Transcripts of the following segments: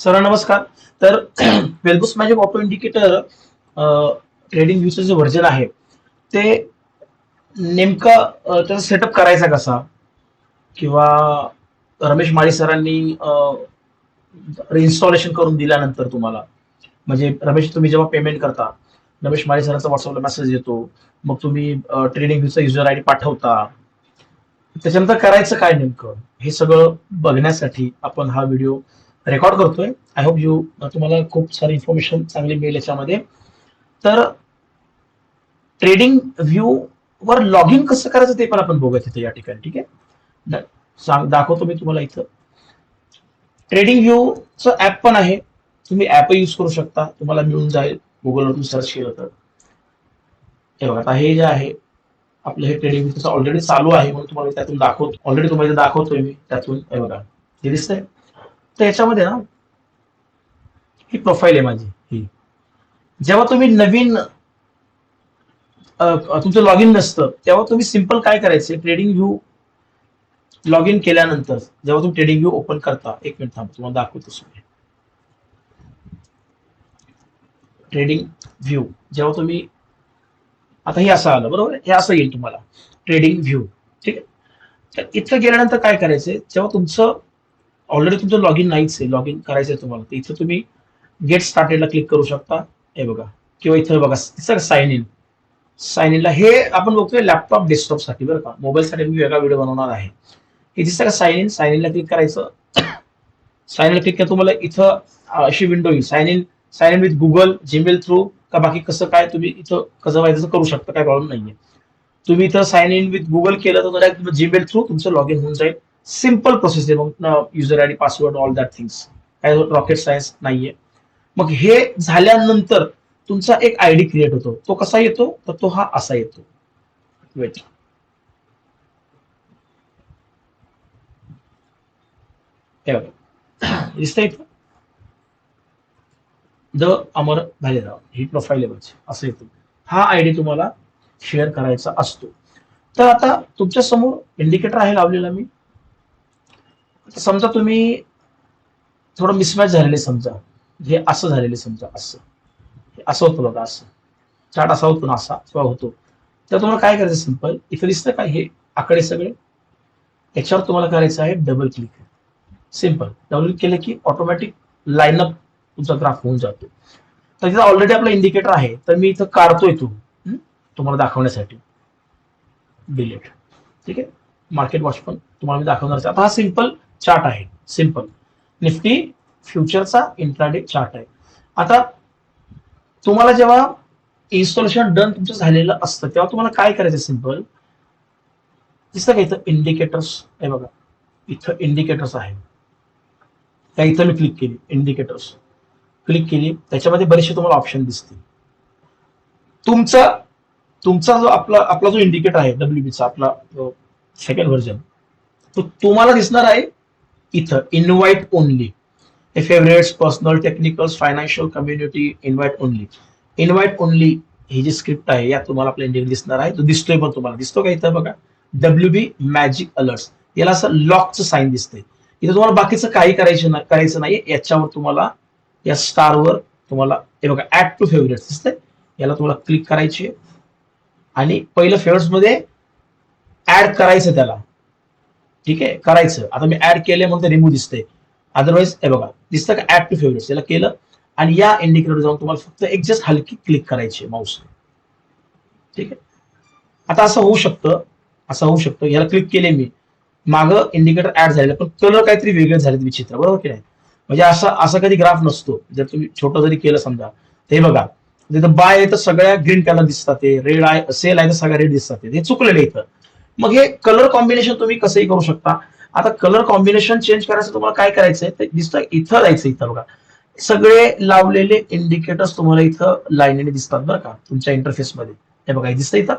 Sir नमस्कार. तर वेलबुस magic auto indicator trading व्ह्यूचं जे व्हर्जन आहे. ते नेमकं त्याचा सेटअप करायचा कसा? किंवा रमेश माळी सरांनी रिइन्स्टॉलेशन करून दिल्यानंतर तुम्हाला? म्हणजे रमेश तुम्ही जेव्हा पेमेंट करता रमेश माळी सरांचा व्हॉट्सअपला मेसेज येतो. मग तुम्ही ट्रेडिंग व्ह्यूचा युजर आय डी पाठवता. त्याच्यानंतर करायचं काय नेमकं? हे सगळं बघण्यासाठी आपण हा व्हिडिओ रेकॉर्ड करतोय. आय होप यू तुम्हाला खूप सारी इन्फॉर्मेशन चांगली मिळेल याच्यामध्ये. तर ट्रेडिंग व्ह्यू वर लॉग इन कसं करायचं ते पण आपण बघूया तिथे या ठिकाणी ठीक आहे? सांग दाखवतो मी तुम्हाला इथं. ट्रेडिंग व्ह्यूचं ऍप पण आहे. तुम्ही ऍप युज करू शकता. तुम्हाला मिळून जाईल. गुगलवरून सर्च केलं तर. हे बघा आता हे जे आहे आपलं हे ट्रेडिंग व्ह्यू ऑलरेडी चालू आहे म्हणून तुम्हाला त्यातून दाखवतो. ऑलरेडी तुम्हाला दाखवतोय मी त्यातून. हे बघा हे दिसतंय? तर याच्यामध्ये ना ही प्रोफाईल आहे माझी ही. जेव्हा तुम्ही नवीन तुमचं लॉग इन नसतं तेव्हा तुम्ही सिंपल काय करायचे? ट्रेडिंग व्ह्यू लॉग इन केल्यानंतर जेव्हा तुम्ही ट्रेडिंग व्ह्यू ओपन करता एक मिनिट थांब तुम्हाला दाखवतो ट्रेडिंग व्ह्यू जेव्हा तुम्ही आता हे असं आलं बरोबर? आहे? हे असं येईल तुम्हाला. ट्रेडिंग व्ह्यू ठीक आहे? तर इथं गेल्यानंतर काय करायचंय जेव्हा तुमचं ऑलरेडी तुमचं लॉग इन नाहीच आहे. लॉग इन करायचंय तुम्हाला. तर इथं तुम्ही गेट स्टार्टेडला क्लिक करू शकता. हे बघा. किंवा इथं बघा. सर साइन इन साइन इनला हे आपण बघतोय लॅपटॉप डेस्कटॉपसाठी बरं का. मोबाईलसाठी मी वेगळा व्हिडिओ बनवणार आहे. हे दिसतं का साइन इन साइन इनला क्लिक करायचं. साइन इन क्लिक केलं तुम्हाला इथं अशी विंडो येईल. Sign in sign in with Google Gmail through का बाकी कसं काय तुम्ही इथं कसं व्हायचं करू शकता काय प्रॉब्लेम नाहीये. तुम्ही इथं साइन इन विथ गुगल केलं तर डायरेक्ट जीमेल थ्रू तुमचं लॉग इन होऊन जाईल. सिंपल प्रोसेस आहे मग user I D password all that things काय रॉकेट सायन्स नाहीये. मग हे झाल्यानंतर तुमचा एक आय डी क्रिएट होतो. तो कसा येतो? तर तो हा असा येतो. वेट दिसतंय द अमर भालेराव. ही प्रोफाईल आहे असं येतो. हा आय डी तुम्हाला शेअर करायचा असतो. तर आता तुमच्यासमोर इंडिकेटर आहे लावलेला मी. समजा तुम्ही थोडं मिसमॅच झालेले समजा. हे असं झालेले समजा असं. हे असं होतं बघा असं. चार्ट असा होतो ना असा किंवा होतो. तर तुम्हाला काय करायचं सिंपल इथं दिसतं का हे आकडे सगळे? याच्यावर तुम्हाला करायचं आहे double click simple double click केलं की ऑटोमॅटिक लाईनअप तुमचा ग्राफ होऊन जातो. तर तिथं ऑलरेडी आपला इंडिकेटर आहे. तर मी इथं काढतोय तो. तुम्हाला दाखवण्यासाठी. डिलीट ठीक आहे? मार्केट वॉच पण तुम्हाला मी दाखवणार आता हा सिंपल चार्ट आहे. सिंपल निफ्टी फ्युचरचा इंट्राडे चार्ट आहे. आता तुम्हाला जेव्हा इन्स्टॉलेशन डन तुमचं झालेलं असतं तेव्हा तुम्हाला काय करायचं सिंपल दिसतं का इथं इंडिकेटर्स हे बघा. इथं इंडिकेटर्स आहे. त्या इथं मी क्लिक केली. इंडिकेटर्स क्लिक केली. त्याच्यामध्ये बरेचसे तुम्हाला ऑप्शन दिसतील. तुमचा तुमचा जो आपला आपला जो इंडिकेटर आहे डब्ल्यूबीचा आपला सेकंड व्हर्जन तो तुम्हाला दिसणार आहे इथं इन्व्हाइट ओनली हे favourites personal technicals financial community invite only invite only ही जी स्क्रिप्ट आहे यात तुम्हाला आपल्या इंडियन दिसणार आहे. तो दिसतोय पण तुम्हाला. दिसतो का इथं बघा? डब्ल्यू बी मॅजिक अलर्ट्स याला असं लॉकचं साईन दिसतंय. इथं तुम्हाला बाकीचं काही करायचं नाही करायचं नाही याच्यावर तुम्हाला या स्टारवर तुम्हाला हे बघा ऍड टू फेवरेट्स दिसतंय. याला तुम्हाला क्लिक करायचे आणि पहिलं फेवरेट्समध्ये ऍड करायचं त्याला. ठीक आहे? करायचं. आता मी ऍड केले म्हणून ते रिमूव्ह दिसतंय. अदरवाईज हे बघा दिसतं का ऍड टू फेवरेट्स याला केलं. आणि या इंडिकेटर जाऊन तुम्हाला फक्त एक जस्ट हलकी क्लिक करायची माऊस ठीक आहे? आता असं होऊ शकतं. असं होऊ शकतं. याला क्लिक केले मी. मागं इंडिकेटर ऍड झालेलं पण कलर काहीतरी वेगळे झाले विचित्र. बरोबर की नाही? म्हणजे असं असं कधी ग्राफ नसतो. जर तुम्ही छोटं जरी केलं समजा. ते बघा. तिथं बाय आहे तर सगळ्या ग्रीन कलर दिसतात ते. रेड आहे सेल आहे तर सगळ्या रेड दिसतात ते. चुकलेलं इथं. मग हे कलर कॉम्बिनेशन तुम्ही कसंही करू शकता. आता कलर कॉम्बिनेशन चेंज करायचं तुम्हाला काय करायचंय? ते दिसतं इथं जायचं इथं बघा. सगळे लावलेले इंडिकेटर्स तुम्हाला इथं लाईनीने दिसतात बरं का तुमच्या इंटरफेस मध्ये. हे बघा दिसतं इथं.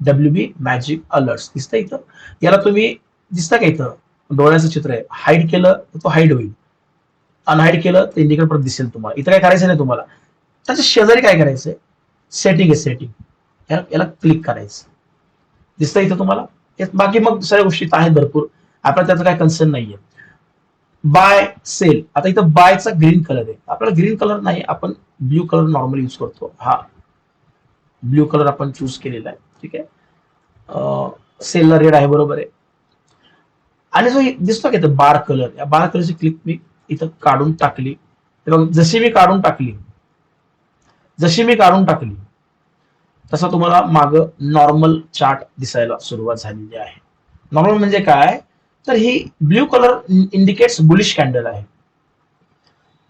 डब्ल्यू बी मॅजिक अलर्ट्स दिसतं इथं. याला तुम्ही दिसता का इथं? डोळ्याचं चित्र आहे. हाईड केलं तर तो हाईड होईल. अनहाईड केलं तर इंडिकेटर परत दिसेल तुम्हाला. इथं काय करायचं नाही तुम्हाला. त्याच्या शेजारी काय करायचंय? सेटिंग आहे सेटिंग याला क्लिक करायचं. दिसतं इथं तुम्हाला? बाकी मग दुसऱ्या गोष्टी आहेत भरपूर. आपल्याला त्याचं काय कन्सर्न नाहीये. बाय सेल आता इथं बायचा ग्रीन कलर आहे. आपल्याला ग्रीन कलर नाही आपण ब्ल्यू कलर नॉर्मल यूज करतो. हा. ब्ल्यू कलर आपण चूज केलेला आहे. ठीक आहे? सेलला रेड आहे बरोबर आहे. आणि जो दिसतो का इथं बार कलर या बार कलरची क्लिक मी इथं काढून टाकली. जशी मी काढून टाकली जशी मी काढून टाकली तसा तुम्हाला माग नॉर्मल चार्ट दिसायला सुरुवात झालेली आहे. नॉर्मल म्हणजे काय? तर ही blue colour indicates bullish candle आहे.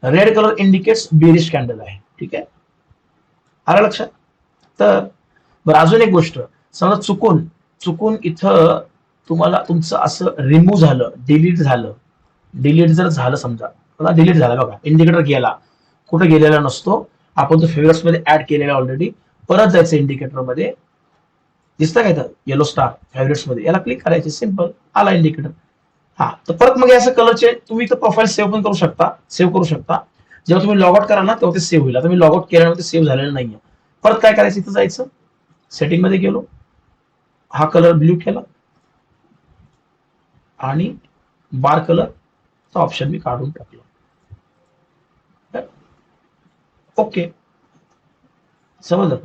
Red colour indicates bearish candle आहे. ठीक आहे? आलं लक्षात? तर बरं अजून एक गोष्ट. समजा चुकून चुकून इथं तुम्हाला तुमचं असं रिमूव्ह झालं डिलीट झालं. डिलीट जर झालं समजा डिलीट झालं बघा. इंडिकेटर गेला. कुठे गेलेला नसतो. आपण तो फेवरेट्समध्ये ऍड केलेला ऑलरेडी परत जायचं इंडिकेटरमध्ये. दिसतं का इथं? येलो स्टार फेवरेट्समध्ये. याला क्लिक करायचे सिंपल आला इंडिकेटर हा तर परत मग असं कलरचे तुम्ही इथं प्रोफाईल सेव्ह पण करू शकता. सेव्ह करू शकता. जेव्हा तुम्ही लॉग आउट ना तेव्हा ते सेव्ह होईल. आता मी लॉग आउट केल्यानंतर सेव्ह झालेलं नाहीये. परत काय करायचं? इथं जायचं. सेटिंगमध्ये गेलो. हा कलर ब्ल्यू केला. आणि बार कलरचा ऑप्शन मी काढून टाकला. ओके समजलं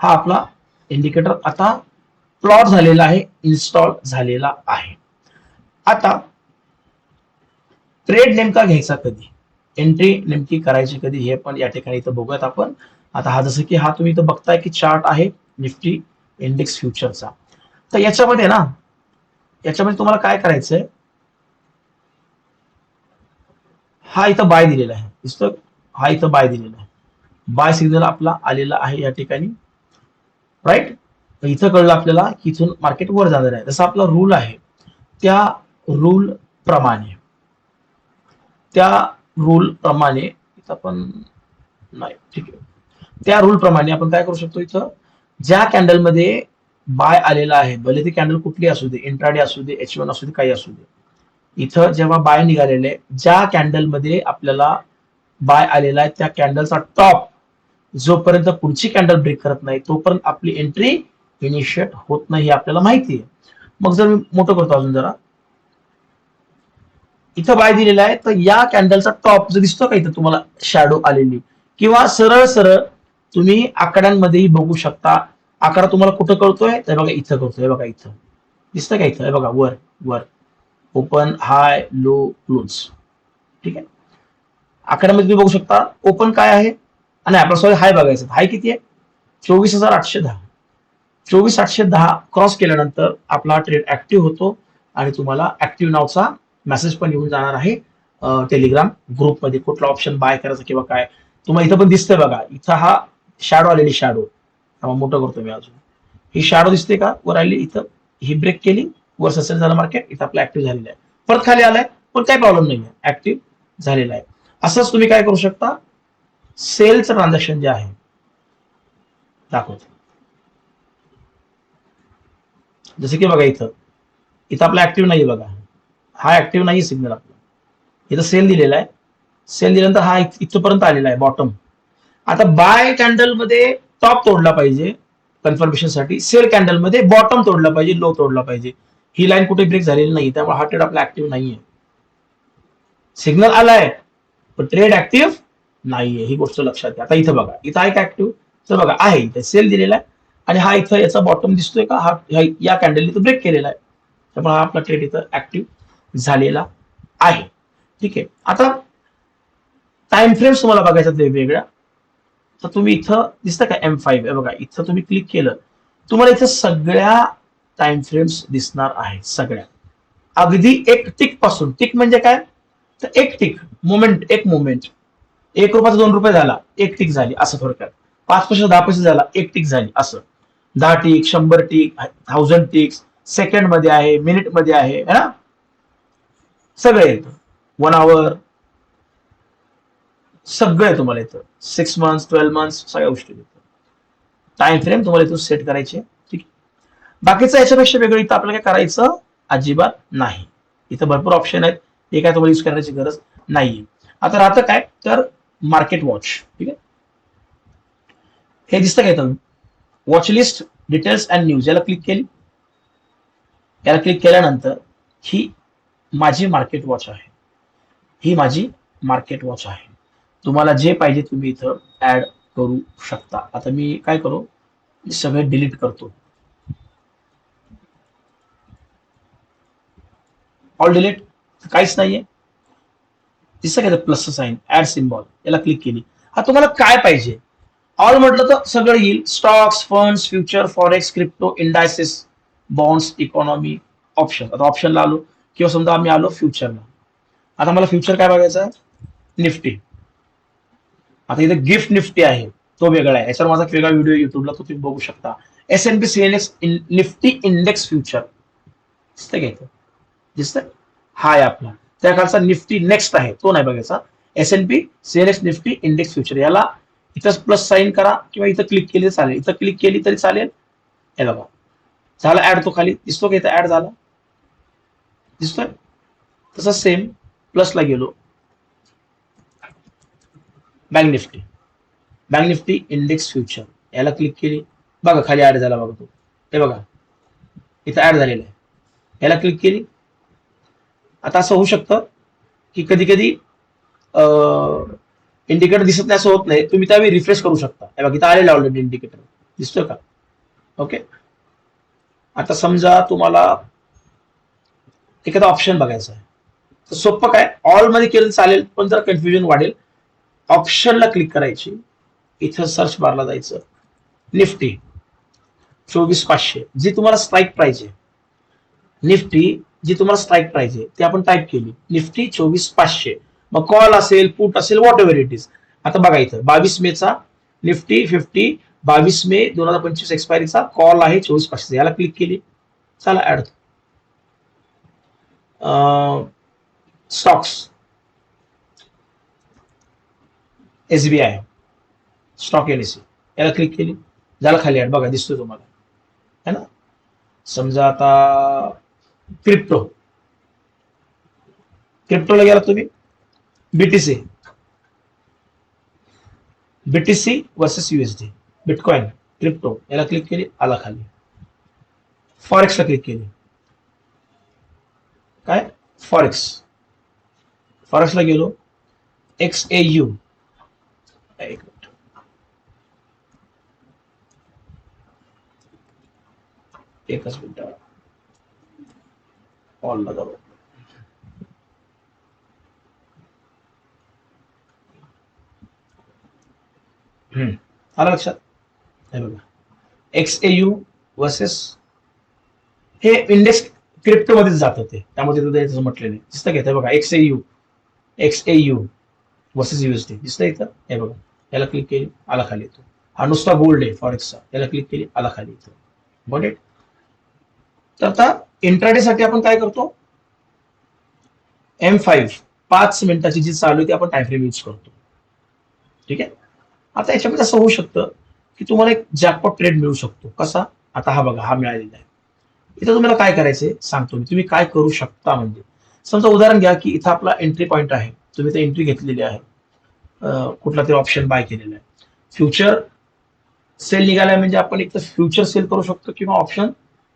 हा आपला इंडिकेटर आता प्लॉट झालेला आहे इन्स्टॉल झालेला आहे. आता ट्रेड नेमका घ्यायचा कधी? एंट्री नेमकी करायची कधी? हे पण या ठिकाणी इथं बघूयात आपण. आता हा जसं की हा तुम्ही इथं बघताय की चार्ट आहे निफ्टी इंडेक्स फ्युचरचा तर याच्यामध्ये ना याच्यामध्ये तुम्हाला काय करायचंय? हा इथं बाय दिलेला आहे. दिसतो हा इथं बाय दिलेला आहे. बाय सिग्नल आपला आलेला आहे या ठिकाणी. राईट इथं कळलं आपल्याला की इथून मार्केट वर जाणार आहे. जसा आपला रूल आहे त्या रूल प्रमाणे. त्या रूल प्रमाणे इथं आपण नाही ठीक आहे. त्या रूल प्रमाणे आपण काय करू शकतो इथं? ज्या कॅन्डलमध्ये बाय आलेला आहे भले ती कॅन्डल कुठली असू दे इंट्राडे असू दे एच वन असू दे काही असू दे. इथं जेव्हा बाय निघालेले ज्या कॅन्डलमध्ये आपल्याला बाय आलेला आहे त्या कॅन्डलचा टॉप जोपर्यंत पुढची कॅन्डल ब्रेक करत नाही तोपर्यंत आपली एंट्री इनिशिएट होत नाही हे आपल्याला माहिती आहे मग जर मी मोठं करतो अजून जरा. इथं बाय दिलेला आहे तर या कॅन्डलचा टॉप जो दिसतो का इथं तुम्हाला शॅडो आलेली? किंवा सरळ सरळ तुम्ही आकड्यांमध्येही बघू शकता. आकडा तुम्हाला कुठं कळतोय? तर बघा इथं कळतोय बघा इथं. दिसतं का इथं? बघा वर वर. ओपन हाय लो क्लोज ठीक आहे? आकड्यामध्ये तुम्ही बघू शकता. ओपन काय आहे? आणि आपला सॉरी हाय बघायचं. हाय किती आहे? चोवीस हजार आठशे दहा. चोवीस आठशे दहा क्रॉस केल्यानंतर आपला ट्रेड ऍक्टिव्ह होतो आणि तुम्हाला ऍक्टिव्ह नावचा मेसेज पण येऊन जाणार आहे टेलिग्राम ग्रुपमध्ये कुठला ऑप्शन बाय करायचा किंवा काय तुम्हाला इथं पण दिसतंय बघा. इथं हा शॅडो आलेली शॅडो मोठं करतो मी अजून. ही शॅडो दिसते का? वर आली इथं ही ब्रेक केली वर ससेल झालं मार्केट इथं आपलं ऍक्टिव्ह झालेलं आहे. परत खाली आलाय पण काही प्रॉब्लेम नाही आहे ऍक्टिव्ह झालेला आहे. असंच तुम्ही काय करू शकता? सेलचं ट्रान्झॅक्शन जे आहे. दाखवतो. जसं की बघा इथं. इथं आपला ऍक्टिव्ह नाही बघा. हा ऍक्टिव्ह नाही सिग्नल आपला. इथं सेल दिलेला आहे. सेल दिल्यानंतर हा इथपर्यंत आलेला आहे बॉटम आता बाय कॅन्डलमध्ये टॉप तोडला पाहिजे. कन्फर्मेशनसाठी सेल कॅन्डलमध्ये बॉटम तोडला पाहिजे लो तोडला पाहिजे. ही लाईन कुठे ब्रेक झालेली नाही त्यामुळे हा ट्रेड आपला ऍक्टिव्ह नाहीये. सिग्नल आलाय. पण ट्रेड ऍक्टिव्ह नाहीये. ही गोष्ट लक्षात घ्या. आता इथं बघा. इथं आहे का ऍक्टिव्ह तर बघा आहे. इथे सेल दिलेला आहे. आणि हा इथं याचा बॉटम दिसतोय का? हा या कॅन्डल इथं ब्रेक केलेला आहे. त्यामुळे हा आपला ट्रेड इथं ऍक्टिव्ह झालेला आहे. ठीक आहे. आता टाइम फ्रेम्स तुम्हाला बघायचा वेगवेगळ्या. तर तुम्ही इथं दिसतं का एम फाईव्ह बघा इथं तुम्ही क्लिक केलं तुम्हाला इथं सगळ्या टाइम फ्रेम्स दिसणार आहेत. सगळ्या. अगदी एक टिकपासून. टिक म्हणजे काय? तर एक टिक मोमेंट एक मोमेंट एक रुपयाचा दोन रुपये झाला एक टिक झाली असं थोडक्यात. पाच पैसे दहा पैसे झाला एक टिक झाली असं. दहा टिक शंभर टिक थाउजंड टिक्स सेकंडमध्ये आहे मिनिटमध्ये आहे है ना? सगळं येतं. वन आवर सगळं तुम्हाला येतं. सिक्स मंथ्स ट्वेल्व मंथ्स सगळ्या गोष्टी येतं टाइम फ्रेम तुम्हाला इथून सेट करायचे ठीक आहे. बाकीचं याच्यापेक्षा वेगळं इथं आपल्याला काय करायचं? अजिबात नाही. इथं भरपूर ऑप्शन आहेत. हे काय तुम्हाला यूज करण्याची गरज नाहीये. आता राहतं काय? तर मार्केट वॉच ठीक आहे? हे दिसतं का इथं? Watch list details and news याला क्लिक केली. याला क्लिक केल्यानंतर ही माझी मार्केट वॉच आहे. ही माझी मार्केट वॉच आहे. तुम्हाला जे पाहिजे तुम्ही इथं ऍड करू शकता. आता मी काय करू? मी सगळे डिलीट करतो. ऑल डिलीट काहीच नाहीये. दिसत का प्लस साईन ऍड सिम्बॉल याला क्लिक केली. हा तुम्हाला काय पाहिजे? ऑल म्हटलं तर सगळं येईल. Stocks funds future forex crypto indices bonds economy option आता ऑप्शनला आलो. किंवा समजा आम्ही आलो फ्युचरला आता मला फ्युचर काय बघायचं आहे? निफ्टी. आता इथे गिफ्ट निफ्टी आहे. तो वेगळा आहे. याच्यावर माझा वेगळा व्हिडिओ युट्यूबला तो तुम्ही बघू शकता. S N P C N X Nifty index future दिसतंय का दिसतं दिसतंय? हा आपला. त्या खालचा निफ्टी नेक्स्ट आहे. तो नाही बघायचा. S N P CNX Nifty index future याला इथं प्लस साईन करा किंवा इथं क्लिक केली चालेल. इथं क्लिक केली तरी चालेल. हे बघा. झाला ऍड तो खाली. दिसतो का इथं ऍड झाला? दिसतोय? तसं सेम प्लसला गेलो. Bank Nifty bank Nifty index future याला क्लिक केली. बघा खाली ऍड झाला बघा तो. हे बघा. इथं ऍड झालेलं आहे. याला क्लिक केली. आता असं होऊ शकतं की कधी कधी इंडिकेटर दिसत नाही असं होत नाही. तुम्ही त्यावेळी रिफ्रेश करू शकता. हे बघा इथं आलेलं ऑलरेडी इंडिकेटर दिसतोय का? ओके आता समजा तुम्हाला एखादा ऑप्शन बघायचा आहे. तर सोपं काय? ऑलमध्ये केलं चालेल पण जर कन्फ्युजन वाढेल ऑप्शनला क्लिक करायची. इथं सर्च बारला जायचं. निफ्टी चोवीस पाचशे. जी तुम्हाला स्ट्राईक प्राईज आहे. निफ्टी जी तुम्हाला स्ट्राईक प्राइस आहे ती आपण टाईप केली. निफ्टी चोवीस पाचशे. मग कॉल असेल पुट असेल वॉट एव्हर इट इज आता बघा इथं बावीस मेचा निफ्टी फिफ्टी बावीस मे दोन हजार पंचवीस एक्सपायरीचा कॉल आहे चोवीस पाचशे. याला क्लिक केली. चला add stocks SBI stock NAC याला क्लिक केली. झाला खाली ऍड बघा दिसतोय तुम्हाला. है ना? समजा आता क्रिप्टो क्रिप्टोला गेला तुम्ही? BTC BTC versus USD bitcoin crypto याला क्लिक केली, आला खाली. फॉरेक्सला क्लिक केली. काय? फॉरेक्स फॉरेक्सला गेलो. एक्स ए यू एक मिनिट. एकच मिनिट. जाऊ हम्म. आलं लक्षात? हे बघा. एक्स ए यू वर्सेस हे इंडेक्स क्रिप्टो मध्येच जात होते त्यामध्ये तिथं त्याचं म्हटलेलं आहे. दिसतं का? इथं बघा X A U X A U versus USD दिसतं इथं? हे बघा. याला क्लिक केली आला खाली येतो. हा नुसता गोल्ड आहे फॉरेक्सचा याला क्लिक केली आला खाली येतो. बट इट तर आता इंट्राडे साठी आपण काय करतो? एम फाईव्ह पाच मिनिटाची जी चालू आहे ती आपण टाइम फ्रेम यूज करतो. ठीक आहे? आता याच्यामध्ये असं होऊ शकतं की तुम्हाला एक जॅकपॉट ट्रेड मिळू शकतो. कसा? आता हा बघा हा मिळालेला आहे. इथं तुम्हाला काय करायचंय? सांगतो मी. तुम्ही काय करू शकता म्हणजे? समजा उदाहरण घ्या की इथं आपला एंट्री पॉईंट आहे. तुम्ही ते एंट्री घेतलेली आहे. कुठला तरी ऑप्शन बाय केलेला आहे. फ्युचर सेल निघालाय म्हणजे आपण एक तर फ्युचर सेल करू शकतो किंवा ऑप्शन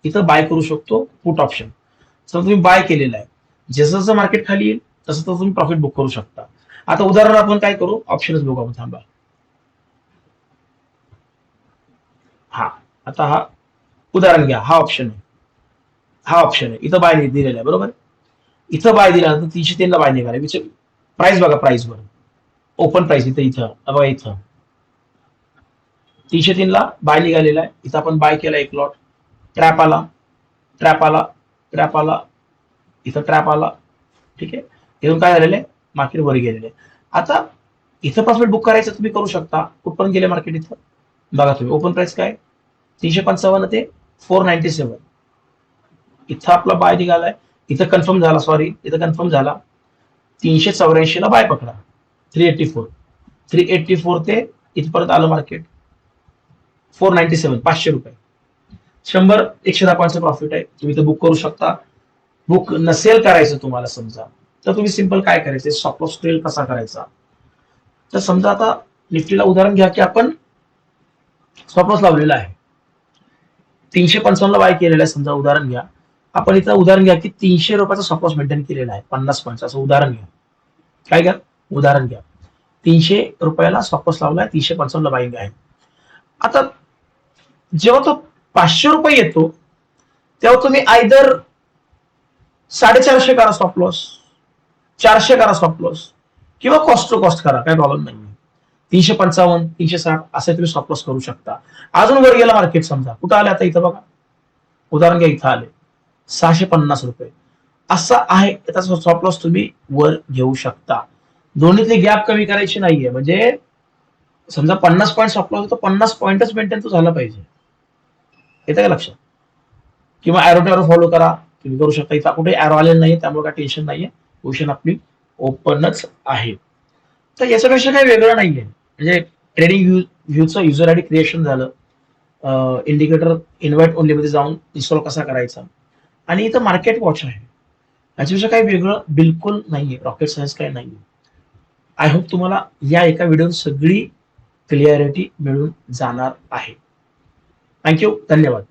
इथं बाय करू शकतो पुट ऑप्शन समजा तुम्ही बाय केलेलं आहे जसं जसं मार्केट खाली येईल तसं तसं तुम्ही प्रॉफिट बुक करू शकता. आता उदाहरण आपण काय करू? ऑप्शनच बघू आपण थांबा. हा आता हा उदाहरण घ्या. हा ऑप्शन आहे. हा ऑप्शन आहे. इथं बाय दिलेला आहे बरोबर? इथं बाय दिल्यानंतर तीनशे तीनला बाय निघाला विचार प्राइस बघा प्राइसवर ओपन प्राइस इथं इथं. बघा इथं. तीनशे तीनला बाय निघालेला आहे. इथं आपण बाय केला एक लॉट ट्रॅप आला. ट्रॅप आला. ट्रॅप आला. इथं ट्रॅप आला. ठीक आहे? इथून काय झालेलं आहे? मार्केट वर गेलेलं आहे. आता इथं प्रॉफिट बुक करायचं तुम्ही करू शकता. कुठपर्यंत गेले मार्केट इथं? बघा तुम्ही. ओपन प्राइस काय? तीनशे पंचावन्न ते फोर नाईन्टी सेवन इथं आपला बाय निघालाय. इथं कन्फर्म झाला. सॉरी इथं कन्फर्म झाला. तीनशे चौऱ्याऐंशी ला बाय पकडा. Three eighty four three eighty four ते इथपर्यंत आलं मार्केट फोर नाईन्टी सेवन पाचशे रुपये. शंभर एकशे दहा पॉईंटचं प्रॉफिट आहे. तुम्ही तर बुक करू शकता. बुक नसेल करायचं तुम्हाला समजा तर तुम्ही सिंपल काय करायचं? स्टॉप ट्रेल कसा करायचा? तर समजा आता निफ्टीला उदाहरण घ्या की आपण स्टॉप लावलेला आहे. तीनशे पंचावन्नला बाय केलेला आहे समजा उदाहरण घ्या. आपण इथं उदाहरण घ्या की तीनशे रुपयाचा स्टॉप मेंटेन केलेला आहे पन्नास पॉईंट असं उदाहरण घ्या. काय घ्या? उदाहरण घ्या. तीनशे रुपयाला स्टॉप लावला आहे तीनशे पंचावन्नला बाईंग आहे. आता जेव्हा तो पाचशे रुपये येतो तेव्हा तुम्ही आयदर साडेचारशे करा स्टॉप लॉस चारशे करा स्टॉप लॉस किंवा कॉस्ट टू कॉस्ट करा काय प्रॉब्लेम नाही. तीनशे पंचावन्न तीनशे साठ असे तुम्ही स्टॉप लॉस करू शकता. अजून वर गेला मार्केट समजा कुठं आले आता इथं बघा. उदाहरण घ्या इथं आले. सहाशे पन्नास रुपये. असा आहे त्याचा स्टॉप लॉस तुम्ही वर घेऊ शकता. दोन्हीतली गॅप कमी करायची नाहीये. म्हणजे समजा पन्नास पॉईंट स्टॉप लॉस तर पन्नास पॉईंटच मेंटेन तो झाला पाहिजे. येतं का लक्षात? किंवा ॲरो टॅरो फॉलो करा. तुम्ही करू शकता. इथं कुठे ॲरो आलेलं नाही त्यामुळे काय टेन्शन नाहीये. पोझिशन आपली ओपनच आहे. तर याच्यापेक्षा काही वेगळं नाहीये. म्हणजे ट्रेडिंग व्ह्यू व्ह्यूचं युजर आय डी क्रिएशन झालं. इंडिकेटर इन्व्हाइट ओनलीमध्ये जाऊन इन्स्टॉल कसा करायचा? आणि इथं मार्केट वॉच आहे. याच्यापेक्षा काही वेगळं बिलकुल नाहीये. रॉकेट सायन्स काही नाहीये. आय होप तुम्हाला या एका व्हिडिओत सगळी क्लिअरिटी मिळून जाणार आहे. थँक्यू धन्यवाद